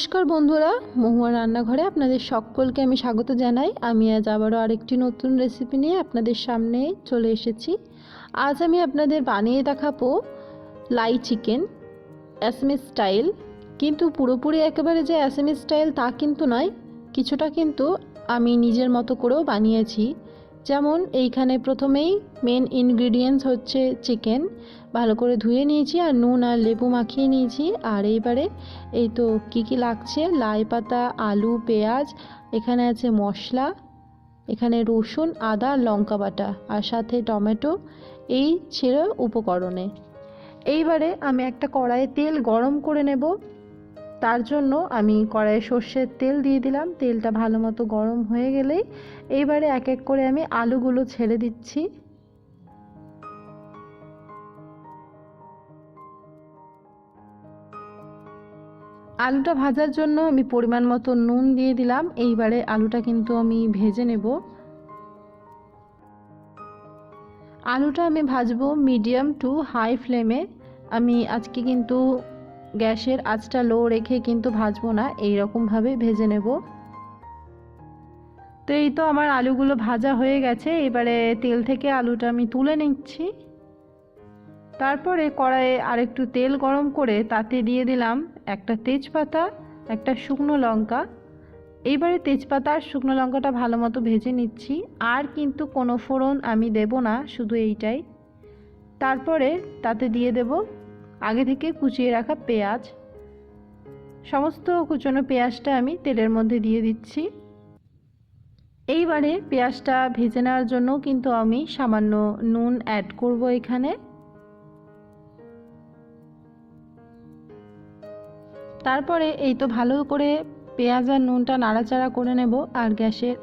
নমস্কার বন্ধুরা, মহুয়া রান্নাঘরে আপনাদের সকলকে আমি স্বাগত জানাই। আমি আজ আবারও আরেকটি নতুন রেসিপি নিয়ে আপনাদের সামনে চলে এসেছি। আজ আমি আপনাদের বানিয়ে দেখাবো লাই চিকেন অ্যাসমিস স্টাইল কিন্তু পুরোপুরি একেবারে যে অ্যাসমিস স্টাইল তা কিন্তু নয়, কিছুটা কিন্তু আমি নিজের মতো করেও বানিয়েছি। যেমন এইখানে প্রথমেই মেন ইনগ্রিডিয়েন্টস হচ্ছে চিকেন ভালো করে ধুয়ে নিয়েছি আর নুন আর লেবু মাখিয়ে নিয়েছি। আর এইবারে এই তো কী কী লাগছে? লাই পাতা, আলু, পেঁয়াজ, এখানে আছে মশলা, এখানে রসুন, আদা, লঙ্কা বাটা আর সাথে টমেটো। এই ছিল উপকরণে। এইবারে আমি একটা কড়াইয়ে তেল গরম করে নেব। তার জন্য আমি কড়াইয়ে সর্ষের তেল দিয়ে দিলাম। তেলটা ভালো মতো গরম হয়ে গেলেই এইবারে এক এক করে আমি আলুগুলো ছেড়ে দিচ্ছি। আলুটা ভাজার জন্য আমি পরিমাণ মতো নুন দিয়ে দিলাম। এইবারে আলুটা কিন্তু আমি ভেজে নেব। আলুটা আমি ভাজবো মিডিয়াম টু হাই ফ্লেমে। আমি আজকে কিন্তু গ্যাসের আঁচটা লো রেখে কিন্তু ভাজবো না এই রকমভাবে ভেজে নেব। তো এই তো আমার আলুগুলো ভাজা হয়ে গেছে। এবারে তেল থেকে আলুটা আমি তুলে নিচ্ছি। তারপরে কড়াইয়ে আরেকটু তেল গরম করে তাতে দিয়ে দিলাম একটা তেজপাতা, একটা শুকনো লঙ্কা। এইবারে তেজপাতা আর শুকনো লঙ্কাটা ভালো মতো ভেজে নিচ্ছি। আর কিন্তু কোনো ফোড়ন আমি দেব না, শুধু এইটাই। তারপরে তাতে দিয়ে দেব আগে থেকে কুচিয়ে রাখা পেঁয়াজ। সমস্ত কুচনো পেঁয়াজটা আমি তেলের মধ্যে দিয়ে দিচ্ছি। এইবারে পেঁয়াজটা ভেজে নেওয়ার জন্য কিন্তু আমি সামান্য নুন অ্যাড করব এখানে। তারপরে এই তো ভালো করে পেঁয়াজ আর নুনটা নাড়াচাড়া করে নেব আর গ্যাসের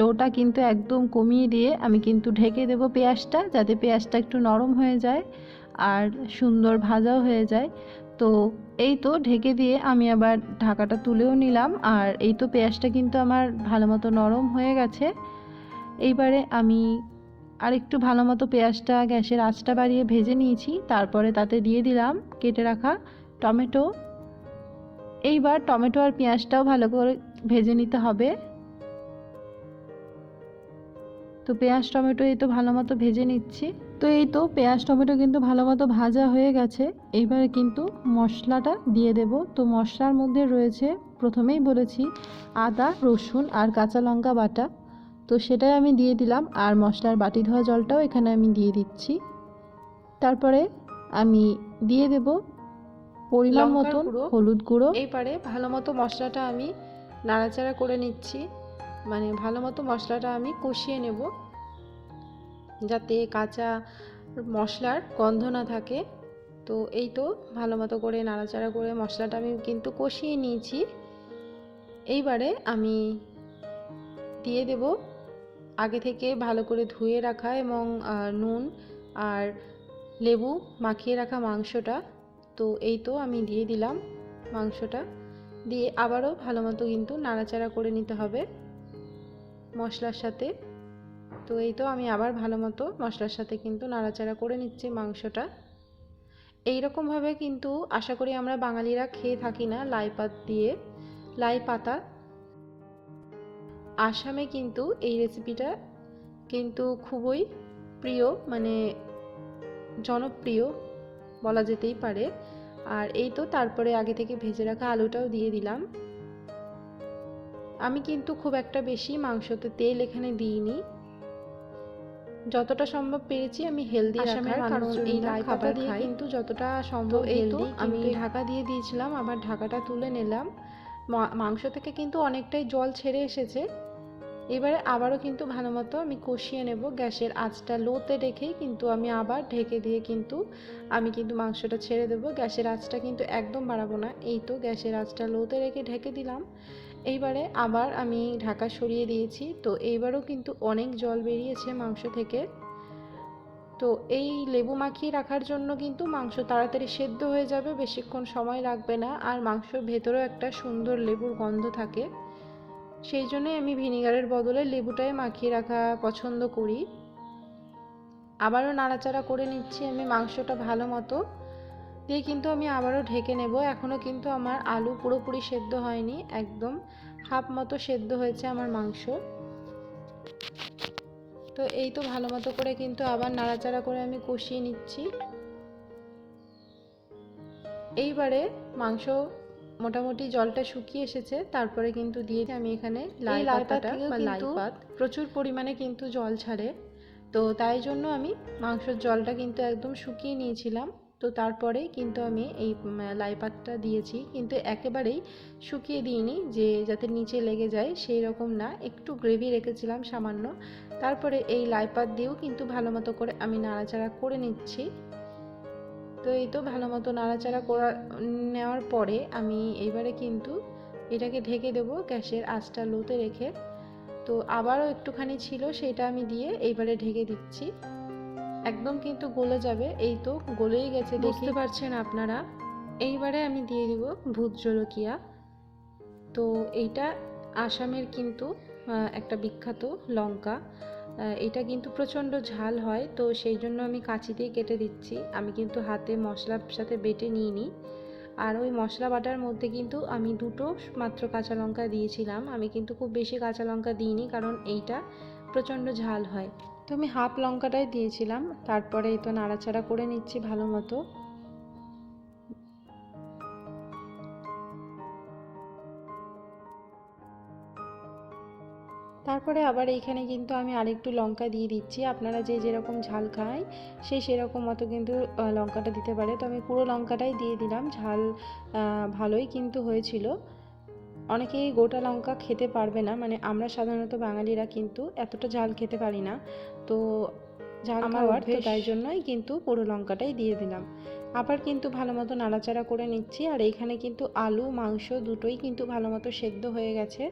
লোটা কিন্তু একদম কমিয়ে দিয়ে আমি কিন্তু ঢেকে দেব পেঁয়াজটা যাতে পেঁয়াজটা একটু নরম হয়ে যায় আর সুন্দর ভাজাও হয়ে যায়। তো এই তো ঢেকে দিয়ে আমি আবার ঢাকাটা তুলেও নিলাম আর এই তো পেঁয়াজটা কিন্তু আমার ভালো মতো নরম হয়ে গেছে। এইবারে আমি আর একটু ভালো মতো পেঁয়াজটা গ্যাসের আঁচটা বাড়িয়ে ভেজে নিয়েছি, তারপরে তাতে দিয়ে দিলাম কেটে রাখা টমেটো এইবার টমেটো আর পেঁয়াজটাও ভালো করে ভেজে নিতে হবে। তো পেঁয়াজ, টমেটো এই তো ভালো মতো ভেজে নিচ্ছি। তো এই তো পেঁয়াজ, টমেটো কিন্তু ভালো মতো ভাজা হয়ে গেছে। এইবারে কিন্তু মশলাটা দিয়ে দেব। তো মশলার মধ্যে রয়েছে, প্রথমেই বলেছি, আদা, রসুন আর কাঁচা লঙ্কা বাটা। তো সেটাই আমি দিয়ে দিলাম আর মশলার বাটি ধোয়া জলটাও এখানে আমি দিয়ে দিচ্ছি। তারপরে আমি দিয়ে দেব পরিমাণ মতন গুঁড়ো। হলুদ গুঁড়ো। এইবারে ভালো মতো মশলাটা আমি নাড়াচাড়া করে নিচ্ছি। মানে ভালো মতো মশলাটা আমি কষিয়ে নেব। যাতে কাঁচা মশলার গন্ধ না থাকে। তো এই তো ভালো মতো করে নাড়াচাড়া করে মশলাটা আমি কিন্তু কষিয়ে নিয়েছি। এইবারে আমি দিয়ে দেব আগে থেকে ভালো করে ধুয়ে রাখা এবং নুন আর লেবু মাখিয়ে রাখা মাংসটা। তো এই তো আমি দিয়ে দিলাম মাংসটা। দিয়ে আবারও ভালো মতো কিন্তু নাড়াচাড়া করে নিতে হবে মশলার সাথে। তো এই তো আমি আবার ভালো মতো মশলার সাথে কিন্তু নাড়াচাড়া করে নিচ্ছি মাংসটা। এই রকমভাবে কিন্তু আশা করি আমরা বাঙালিরা খেয়ে থাকি না লাই পাত দিয়ে, লাই পাতা। আসামে কিন্তু এই রেসিপিটা কিন্তু খুবই প্রিয় মানে জনপ্রিয়। বলা যেতেই পারে। আর এই তো তারপরে আগে থেকে ভেজে রাখা আলুটাও দিয়ে দিলাম। আমি কিন্তু খুব একটা বেশি মাংসতে তেল এখানে দিইনি। যতটা সম্ভব পেরেছি আমি হেলদি আসামের কারণ এই লাই খাবার খাবার দিয়ে কিন্তু যতটা সম্ভব এই তো হেলদি আমি ঢাকা দিয়ে দিয়েছিলাম আবার ঢাকাটা তুলে নিলাম। মাংস থেকে কিন্তু অনেকটাই জল ছেড়ে এসেছে। এবারে আবারও কিন্তু ভালো মতো আমি কষিয়ে নেব গ্যাসের আঁচটা লোতে রেখেই কিন্তু আমি আবার ঢেকে দিয়ে কিন্তু আমি কিন্তু মাংসটা ছেড়ে দেবো। গ্যাসের আঁচটা কিন্তু একদম বাড়াবো না। এই তো গ্যাসের আঁচটা লোতে রেখে ঢেকে দিলাম। এইবারে আবার আমি ঢাকা সরিয়ে দিয়েছি। তো এইবারও কিন্তু অনেক জল বেরিয়েছে মাংস থেকে। তো এই লেবু মাখিয়ে রাখার জন্য কিন্তু মাংস তাড়াতাড়ি সেদ্ধ হয়ে যাবে, বেশিক্ষণ সময় লাগবে না। আর মাংসর ভেতরেও একটা সুন্দর লেবুর গন্ধ থাকে। সেই জন্যই আমি ভিনিগারের বদলে লেবুটাই মাখিয়ে রাখা পছন্দ করি। আবারও নাড়াচাড়া করে নিচ্ছি আমি মাংসটা ভালো মতো। দিয়ে কিন্তু আমি আবারও ঢেকে নেব। এখনও কিন্তু আমার আলু পুরোপুরি সেদ্ধ হয়নি, একদম হাফ মতো সেদ্ধ হয়েছে আমার মাংস। তো এই তো ভালো মতো করে কিন্তু আবার নাড়াচাড়া করে আমি কষিয়ে নিচ্ছি। এইবারে মাংস মোটামুটি জলটা শুকিয়ে এসেছে তারপরে কিন্তু দিয়ে আমি এখানে লাই লাই পাতাটা বা লাই পাত প্রচুর পরিমাণে কিন্তু জল ছাড়ে। তো তাই জন্য আমি মাংসের জলটা কিন্তু একদম শুকিয়ে নিয়েছিলাম। তো তারপরে কিন্তু আমি এই লাই পাতটা দিয়েছি। কিন্তু একেবারেই শুকিয়ে দিইনি যে যাতে নিচে লেগে যায় সেই রকম না। একটু গ্রেভি রেখেছিলাম সামান্য। তারপরে এই লাই পাত দিয়েও কিন্তু ভালো মতো করে আমি নাড়াচাড়া করে নিচ্ছি। তো এই তো ভালো মতো নাড়াচাড়া করা, নেওয়ার পরে আমি এইবারে কিন্তু এটাকে ঢেকে দেবো গ্যাসের আঁচটা লোতে রেখে। তো আবারও একটুখানি ছিল সেটা আমি দিয়ে এইবারে ঢেকে দিচ্ছি। একদম কিন্তু গলে যাবে। এই তো গলেই গেছে বুঝতে পারছেন আপনারা। এইবারে আমি দিয়ে দিব ভূত জলকিয়া। তো এইটা আসামের কিন্তু একটা বিখ্যাত লঙ্কা। এটা কিন্তু প্রচণ্ড ঝাল হয়, তো সেই জন্য আমি কাঁচি দিয়ে কেটে দিচ্ছি। আমি কিন্তু হাতে মশলার সাথে বেটে নিইনি। আর ওই মশলা বাটার মধ্যে কিন্তু আমি দুটো মাত্র কাঁচা লঙ্কা দিয়েছিলাম। আমি কিন্তু খুব বেশি কাঁচা লঙ্কা দিইনি, কারণ এইটা প্রচণ্ড ঝাল হয়। তো আমি হাফ লঙ্কাটাই দিয়েছিলাম। তারপরে এই তো নাড়াচাড়া করে নিচ্ছি ভালো মতো। তারপরে আবার এইখানে কিন্তু আমি আরেকটু লঙ্কা দিয়ে দিচ্ছি। আপনারা যে যেরকম ঝাল খায় সে সেরকম মতো কিন্তু লঙ্কাটা দিতে পারে। তো আমি পুরো লঙ্কাটাই দিয়ে দিলাম। ঝাল ভালোই কিন্তু হয়েছিল। অনেকেই গোটা লঙ্কা খেতে পারবে না। মানে আমরা সাধারণত বাঙালিরা কিন্তু এতটা ঝাল খেতে পারি না। তো ঝাল খাওয়ার তো তাই জন্যই কিন্তু পুরো লঙ্কাটাই দিয়ে দিলাম। আবার কিন্তু ভালো মতো নাড়াচাড়া করে নিচ্ছি। আর এইখানে কিন্তু আলু মাংস দুটোই কিন্তু ভালো মতো সেদ্ধ হয়ে গেছে।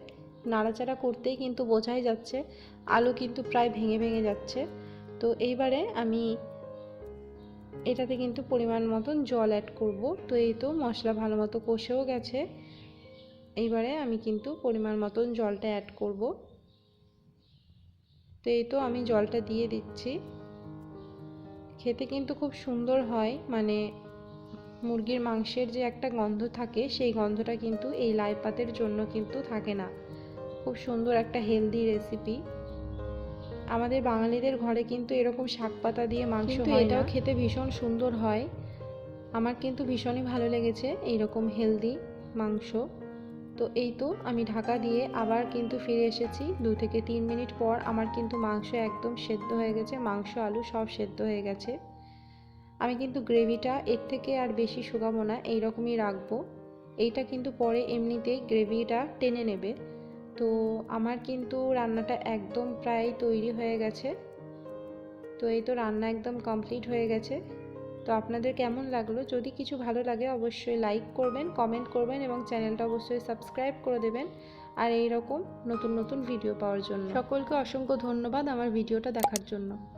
নাড়াচাড়া করতেই কিন্তু বোঝাই যাচ্ছে। আলু কিন্তু প্রায় ভেঙে ভেঙে যাচ্ছে। তো এইবারে আমি এটাতে কিন্তু পরিমাণ মতন জল অ্যাড করব। তো এই তো মশলা ভালো মতো কষেও গেছে। এইবারে আমি কিন্তু পরিমাণ মতন জলটা অ্যাড করব। তো এই তো আমি জলটা দিয়ে দিচ্ছি। খেতে কিন্তু খুব সুন্দর হয়। মানে মুরগির মাংসের যে একটা গন্ধ থাকে, সেই গন্ধটা কিন্তু এই লাই পাতের জন্য কিন্তু থাকে না। খুব সুন্দর একটা হেলদি রেসিপি আমাদের বাঙালিদের ঘরে কিন্তু এরকম শাক পাতা দিয়ে মাংস এটাও খেতে ভীষণ সুন্দর হয়। আমার কিন্তু ভীষণই ভালো লেগেছে এইরকম হেলদি মাংস। তো এই তো আমি ঢাকা দিয়ে আবার কিন্তু ফিরে এসেছি। দু থেকে তিন মিনিট পর আমার কিন্তু মাংস একদম সেদ্ধ হয়ে গেছে মাংস আলু সব সেদ্ধ হয়ে গেছে। আমি কিন্তু গ্রেভিটা এর থেকে আর বেশি শুকাবো না এইরকমই রাখব। এইটা কিন্তু পরে এমনিতেই গ্রেভিটা টেনে নেবে। তো আমার কিন্তু রান্নাটা একদম প্রায় তৈরি হয়ে গেছে। তো এই তো রান্না একদম কমপ্লিট হয়ে গেছে। তো আপনাদের কেমন লাগল? যদি কিছু ভালো লাগে অবশ্যই লাইক করবেন কমেন্ট করবেন এবং চ্যানেলটা অবশ্যই সাবস্ক্রাইব করে দেবেন। আর এই রকম নতুন নতুন ভিডিও পাওয়ার জন্য। সকলকে অসংখ্য ধন্যবাদ আমার ভিডিওটা দেখার জন্য।